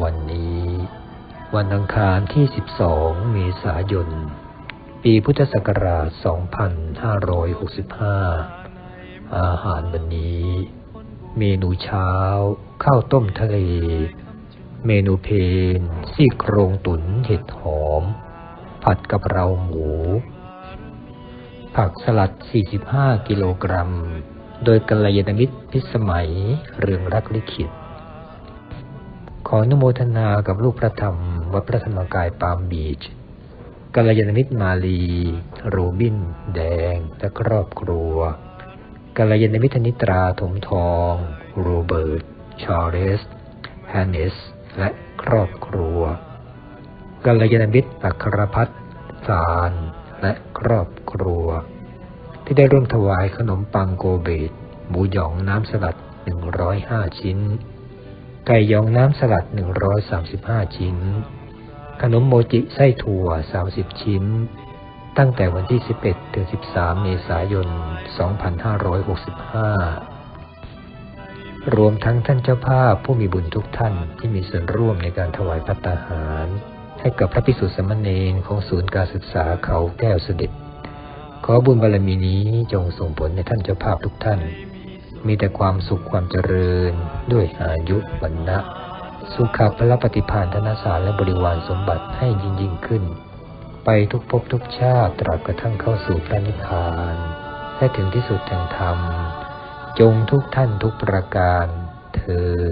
วันนี้ วันอังคารที่ 12 เมษายน ปีพุทธศักราช 2565 อาหารวันนี้ เมนูเช้า ข้าวต้มทะเล เมนูเพนซี่โครงตุ๋นเห็ดหอม ผัดกะเพราหมู ผักสลัด 45 กิโลกรัม โดยกัลยาณมิตรพิสมัย เรืองรักลิขิต ออนุโมทนากับลูกพระธรรม วัดพระธรรมกายปามบีชกัลยาณมิตรมาลี โรบิน แดง และครอบครัวกัลยาณมิตรนิตราถมทอง โรเบิร์ต ชาร์เลสแฮนเนส และครอบครัวกัลยาณมิตรอัครพัฒน์สารและครอบครัว ที่ได้ร่วมถวายขนมปังโกเบต หมูหยองน้ำสลัด 105 ชิ้น ไก่ยองน้ำสลัด 135 ชิ้น ขนมโมจิไส้ถั่ว 30 ชิ้น ตั้งแต่วันที่ 11 ถึง 13 เมษายน 2565 รวมทั้งท่านเจ้าภาพผู้มีบุญทุกท่านที่มีส่วนร่วมในการถวายพัตตาหาร ให้กับพระภิกษุสามเณรของศูนย์การศึกษาเขาแก้วเสด็จ ขอบุญบารมีนี้จงส่งผลในท่านเจ้าภาพทุกท่าน มีแต่ความสุขความเจริญ ด้วยอายุวันนะสุขภละปฏิพานธนสารและบริวารสมบัติให้ยิ่งยิ่งขึ้น ไปทุกภพทุกชาติตราบกระทั่งเข้าสู่พระนิพพานและถึงที่สุดแห่งธรรม จงทุกท่านทุกประการเทิน